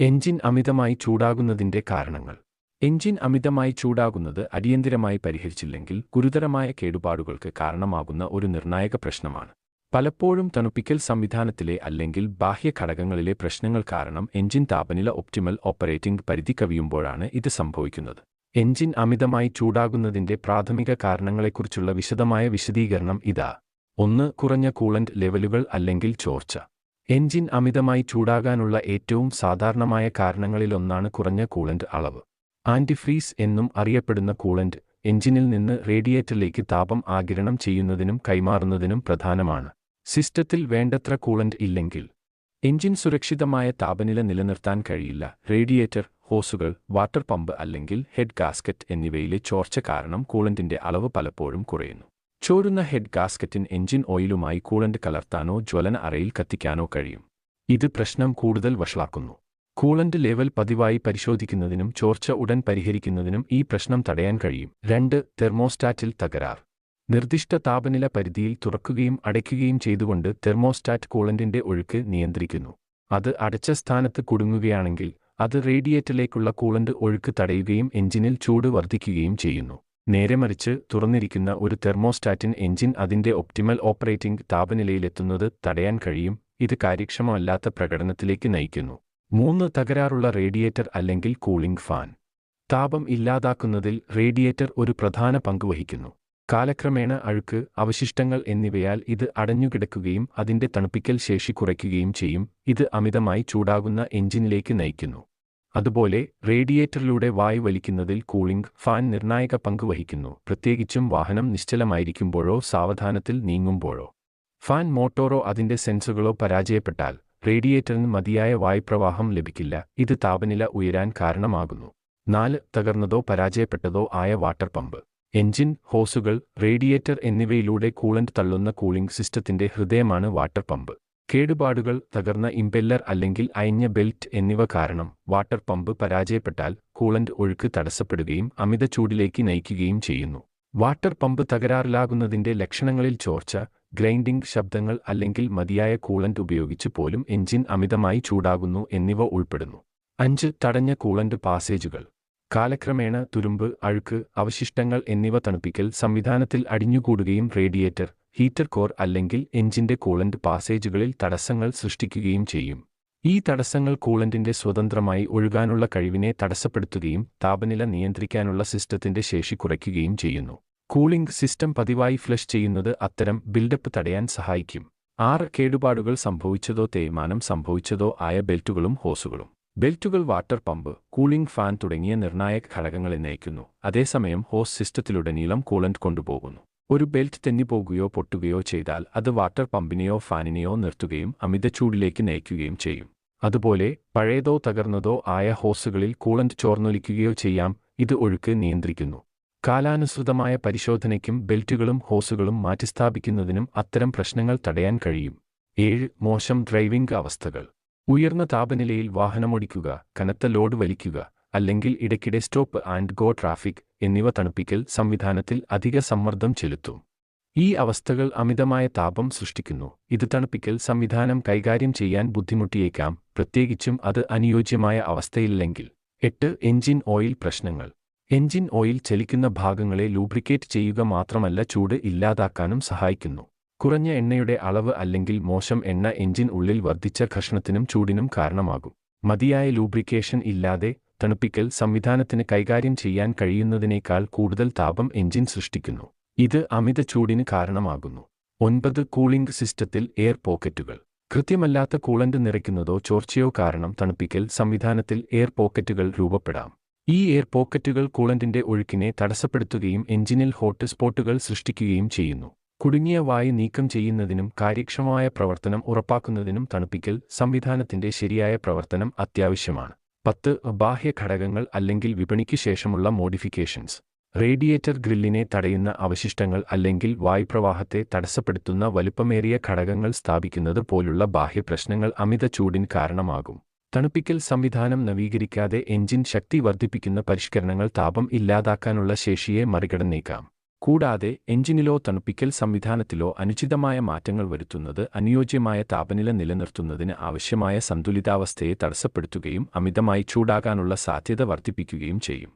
Engine അമിതമായി ചൂടാകുന്നതിന്റെ കാരണങ്ങൾ. Engine അമിതമായി ചൂടാകുന്നത് അടിയന്തിരമായി പരിഹരിച്ചില്ലെങ്കിൽ ഗുരുതരമായ കേടുപാടുകൾക്ക് കാരണമാകുന്ന ഒരു നിർണായക പ്രശ്നമാണ്. പലപ്പോഴും തണുപ്പിക്കൽ സംവിധാനത്തിലെ അല്ലെങ്കിൽ ബാഹ്യ ഘടകങ്ങളിലെ പ്രശ്നങ്ങൾ കാരണം എഞ്ചിൻ താപനില ഒപ്റ്റിമൽ ഓപ്പറേറ്റിംഗ് പരിധി കവിയുമ്പോഴാണ് ഇത് സംഭവിക്കുന്നത്. എഞ്ചിൻ അമിതമായി ചൂടാകുന്നതിന്റെ പ്രാഥമിക കാരണങ്ങളെക്കുറിച്ചുള്ള വിശദമായ വിശദീകരണം ഇതാ. ഒന്ന് കുറഞ്ഞ കൂളന്റ് ലെവലുകൾ അല്ലെങ്കിൽ ചോർച്ച. എഞ്ചിൻ അമിതമായി ചൂടാകാനുള്ള ഏറ്റവും സാധാരണമായ കാരണങ്ങളിലൊന്നാണ് കുറഞ്ഞ കൂളന്റ് അളവ്. ആന്റിഫ്രീസ് എന്നും അറിയപ്പെടുന്ന കൂളന്റ് എഞ്ചിനിൽ നിന്ന് റേഡിയേറ്ററിലേക്ക് താപം ആഗിരണം ചെയ്യുന്നതിനും കൈമാറുന്നതിനും പ്രധാനമാണ്. സിസ്റ്റത്തിൽ വേണ്ടത്ര കൂളന്റ് ഇല്ലെങ്കിൽ എഞ്ചിൻ സുരക്ഷിതമായ താപനില നിലനിർത്താൻ കഴിയില്ല. റേഡിയേറ്റർ ഹോസുകൾ വാട്ടർ പമ്പ് അല്ലെങ്കിൽ ഹെഡ് ഗാസ്കറ്റ് എന്നിവയിലെ ചോർച്ച കാരണം കൂളന്റിന്റെ അളവ് പലപ്പോഴും കുറയുന്നു. ചോരുന്ന ഹെഡ് ഗാസ്കറ്റിൻ എഞ്ചിൻ ഓയിലുമായി കൂളന്റ് കലർത്താനോ ജ്വലന അറയിൽ കത്തിക്കാനോ കഴിയും. ഇത് പ്രശ്നം കൂടുതൽ വഷളാക്കുന്നു. കൂളന്റ് ലെവൽ പതിവായി പരിശോധിക്കുന്നതിനും ചോർച്ച ഉടൻ പരിഹരിക്കുന്നതിനും ഈ പ്രശ്നം തടയാൻ കഴിയും. രണ്ട് തെർമോസ്റ്റാറ്റിൽ തകരാർ. നിർദ്ദിഷ്ട താപനില പരിധിയിൽ തുറക്കുകയും അടയ്ക്കുകയും ചെയ്തുകൊണ്ട് തെർമോസ്റ്റാറ്റ് കൂളന്റിന്റെ ഒഴുക്ക് നിയന്ത്രിക്കുന്നു. അത് അടച്ച സ്ഥാനത്ത് കുടുങ്ങുകയാണെങ്കിൽ അത് റേഡിയേറ്ററിലേക്കുള്ള കൂളന്റ് ഒഴുക്ക് തടയുകയും എഞ്ചിനിൽ ചൂട് വർദ്ധിക്കുകയും ചെയ്യുന്നു. നേരെമറിച്ച് തുറന്നിരിക്കുന്ന ഒരു തെർമോസ്റ്റാറ്റിൻ എഞ്ചിൻ അതിന്റെ ഒപ്റ്റിമൽ ഓപ്പറേറ്റിംഗ് താപനിലയിലെത്തുന്നത് തടയാൻ കഴിയും ഇത് കാര്യക്ഷമമല്ലാത്ത പ്രകടനത്തിലേക്ക് നയിക്കുന്നു. മൂന്ന് തകരാറുള്ള റേഡിയേറ്റർ അല്ലെങ്കിൽ കൂളിംഗ് ഫാൻ. താപം ഇല്ലാതാക്കുന്നതിൽ റേഡിയേറ്റർ ഒരു പ്രധാന പങ്ക് വഹിക്കുന്നു. കാലക്രമേണ അഴുക്ക് അവശിഷ്ടങ്ങൾ എന്നിവയാൽ ഇത് അടഞ്ഞുകിടക്കുകയും അതിന്റെ തണുപ്പിക്കൽ ശേഷി കുറയ്ക്കുകയും ചെയ്യും ഇത് അമിതമായി ചൂടാകുന്ന എഞ്ചിനിലേക്ക് നയിക്കുന്നു. അതുപോലെ റേഡിയേറ്ററിലൂടെ വായു വലിക്കുന്നതിൽ കൂളിംഗ് ഫാൻ നിർണായക പങ്ക് വഹിക്കുന്നു. പ്രത്യേകിച്ചും വാഹനം നിശ്ചലമായിരിക്കുമ്പോഴോ സാവധാനത്തിൽ നീങ്ങുമ്പോഴോ. ഫാൻ മോട്ടോറോ അതിന്റെ സെൻസറുകളോ പരാജയപ്പെട്ടാൽ റേഡിയേറ്ററിന് മതിയായ വായുപ്രവാഹം ലഭിക്കില്ല. ഇത് താപനില ഉയരാൻ കാരണമാകുന്നു. നാല് തകർന്നതോ പരാജയപ്പെട്ടതോ ആയ വാട്ടർ പമ്പ്. എഞ്ചിൻ ഹോസുകൾ റേഡിയേറ്റർ എന്നിവയിലൂടെ കൂളന്റ് തള്ളുന്ന കൂളിംഗ് സിസ്റ്റത്തിന്റെ ഹൃദയമാണ് വാട്ടർ പമ്പ്. കേടുപാടുകൾ തകർന്ന ഇംപെല്ലർ അല്ലെങ്കിൽ അയഞ്ഞ ബെൽറ്റ് എന്നിവ കാരണം വാട്ടർ പമ്പ് പരാജയപ്പെട്ടാൽ കൂളന്റ് ഒഴുക്ക് തടസ്സപ്പെടുകയും അമിത ചൂടിലേക്ക് നയിക്കുകയും ചെയ്യുന്നു. വാട്ടർ പമ്പ് തകരാറിലാകുന്നതിന്റെ ലക്ഷണങ്ങളിൽ ചോർച്ച ഗ്രൈൻഡിംഗ് ശബ്ദങ്ങൾ അല്ലെങ്കിൽ മതിയായ കൂളന്റ് ഉപയോഗിച്ച് പോലും എഞ്ചിൻ അമിതമായി ചൂടാകുന്നു എന്നിവ ഉൾപ്പെടുന്നു. അഞ്ച് തടഞ്ഞ കൂളന്റ് പാസേജുകൾ. കാലക്രമേണ തുരുമ്പ് അഴുക്ക് അവശിഷ്ടങ്ങൾ എന്നിവ തണുപ്പിക്കൽ സംവിധാനത്തിൽ അടിഞ്ഞുകൂടുകയും റേഡിയേറ്റർ ഹീറ്റർ കോർ അല്ലെങ്കിൽ എഞ്ചിന്റെ കൂളന്റ് പാസേജുകളിൽ തടസ്സങ്ങൾ സൃഷ്ടിക്കുകയും ചെയ്യും. ഈ തടസ്സങ്ങൾ കൂളന്റിന്റെ സ്വതന്ത്രമായി ഒഴുകാനുള്ള കഴിവിനെ തടസ്സപ്പെടുത്തുകയും താപനില നിയന്ത്രിക്കാനുള്ള സിസ്റ്റത്തിന്റെ ശേഷി കുറയ്ക്കുകയും ചെയ്യുന്നു. കൂളിംഗ് സിസ്റ്റം പതിവായി ഫ്ലഷ് ചെയ്യുന്നത് അത്തരം ബിൽഡപ്പ് തടയാൻ സഹായിക്കും. ആറ് കേടുപാടുകൾ സംഭവിച്ചതോ തേയ്മാനം സംഭവിച്ചതോ ആയ ബെൽറ്റുകളും ഹോസുകളും. ബെൽറ്റുകൾ വാട്ടർ പമ്പ് കൂളിംഗ് ഫാൻ തുടങ്ങിയ നിർണായക ഘടകങ്ങളെ നയിക്കുന്നു. അതേസമയം ഹോസ് സിസ്റ്റത്തിലുടനീളം കൂളന്റ് കൊണ്ടുപോകുന്നു. ഒരു ബെൽറ്റ് തെന്നിപ്പോകുകയോ പൊട്ടുകയോ ചെയ്താൽ അത് വാട്ടർ പമ്പിനെയോ ഫാനിനെയോ നിർത്തുകയും അമിത ചൂടിലേക്ക് നയിക്കുകയും ചെയ്യും. അതുപോലെ പഴയതോ തകർന്നതോ ആയ ഹോസുകളിൽ കൂളന്റ് ചോർന്നൊലിക്കുകയോ ചെയ്യാം ഇത് ഒഴുക്ക് നിയന്ത്രിക്കുന്നു. കാലാനുസൃതമായ പരിശോധനയ്ക്കും ബെൽറ്റുകളും ഹോസുകളും മാറ്റിസ്ഥാപിക്കുന്നതിനും അത്തരം പ്രശ്നങ്ങൾ തടയാൻ കഴിയും. ഏഴ് മോശം ഡ്രൈവിംഗ് അവസ്ഥകൾ. ഉയർന്ന താപനിലയിൽ വാഹനമോടിക്കുക കനത്ത ലോഡ് വലിക്കുക അല്ലെങ്കിൽ ഇടയ്ക്കിടെ സ്റ്റോപ്പ് ആൻഡ് ഗോ ട്രാഫിക് എന്നിവ തണുപ്പിക്കൽ സംവിധാനത്തിൽ അധിക സമ്മർദ്ദം ചെലുത്തും. ഈ അവസ്ഥകൾ അമിതമായ താപം സൃഷ്ടിക്കുന്നു. ഇത് തണുപ്പിക്കൽ സംവിധാനം കൈകാര്യം ചെയ്യാൻ ബുദ്ധിമുട്ടിയേക്കാം. പ്രത്യേകിച്ചും അത് അനുയോജ്യമായ അവസ്ഥയില്ലെങ്കിൽ. എട്ട് എഞ്ചിൻ ഓയിൽ പ്രശ്നങ്ങൾ. എഞ്ചിൻ ഓയിൽ ചലിക്കുന്ന ഭാഗങ്ങളെ ലൂബ്രിക്കേറ്റ് ചെയ്യുക മാത്രമല്ല ചൂട് ഇല്ലാതാക്കാനും സഹായിക്കുന്നു. കുറഞ്ഞ എണ്ണയുടെ അളവ് അല്ലെങ്കിൽ മോശം എണ്ണ എഞ്ചിൻ ഉള്ളിൽ വർദ്ധിച്ച ഘർഷണത്തിനും ചൂടിനും കാരണമാകും. മതിയായ ലൂബ്രിക്കേഷൻ ഇല്ലാതെ തണുപ്പിക്കൽ സംവിധാനത്തിന് കൈകാര്യം ചെയ്യാൻ കഴിയുന്നതിനേക്കാൾ കൂടുതൽ താപം എഞ്ചിൻ സൃഷ്ടിക്കുന്നു. ഇത് അമിത ചൂടിന് കാരണമാകുന്നു. ഒൻപത് കൂളിംഗ് സിസ്റ്റത്തിൽ എയർ പോക്കറ്റുകൾ. കൃത്യമല്ലാത്ത കൂളന്റ് നിറയ്ക്കുന്നതോ ചോർച്ചയോ കാരണം തണുപ്പിക്കൽ സംവിധാനത്തിൽ എയർ പോക്കറ്റുകൾ രൂപപ്പെടാം. ഈ എയർ പോക്കറ്റുകൾ കൂളന്റിന്റെ ഒഴുക്കിനെ തടസ്സപ്പെടുത്തുകയും എഞ്ചിനിൽ ഹോട്ട് സ്പോട്ടുകൾ സൃഷ്ടിക്കുകയും ചെയ്യുന്നു. കുടുങ്ങിയ വായു നീക്കം ചെയ്യുന്നതിനും കാര്യക്ഷമമായ പ്രവർത്തനം ഉറപ്പാക്കുന്നതിനും തണുപ്പിക്കൽ സംവിധാനത്തിന്റെ ശരിയായ പ്രവർത്തനം അത്യാവശ്യമാണ്. പത്ത് ബാഹ്യ ഘടകങ്ങൾ അല്ലെങ്കിൽ വിപണിക്ക് ശേഷമുള്ള മോഡിഫിക്കേഷൻസ്. റേഡിയേറ്റർ ഗ്രില്ലിനെ തടയുന്ന അവശിഷ്ടങ്ങൾ അല്ലെങ്കിൽ വായുപ്രവാഹത്തെ തടസ്സപ്പെടുത്തുന്ന വലുപ്പമേറിയ ഘടകങ്ങൾ സ്ഥാപിക്കുന്നത് പോലുള്ള ബാഹ്യ പ്രശ്നങ്ങൾ അമിത ചൂടിന് കാരണമാകും. തണുപ്പിക്കൽ സംവിധാനം നവീകരിക്കാതെ എഞ്ചിൻ ശക്തി വർദ്ധിപ്പിക്കുന്ന പരിഷ്കരണങ്ങൾ താപം ഇല്ലാതാക്കാനുള്ള ശേഷിയെ മറികടന്നേക്കാം. കൂടാതെ എഞ്ചിനിലോ തണുപ്പിക്കൽ സംവിധാനത്തിലോ അനുചിതമായ മാറ്റങ്ങൾ വരുത്തുന്നത് അനുയോജ്യമായ താപനില നിലനിർത്തുന്നതിന് ആവശ്യമായ സന്തുലിതാവസ്ഥയെ തടസ്സപ്പെടുത്തുകയും അമിതമായി ചൂടാകാനുള്ള സാധ്യത വർദ്ധിപ്പിക്കുകയും ചെയ്യും.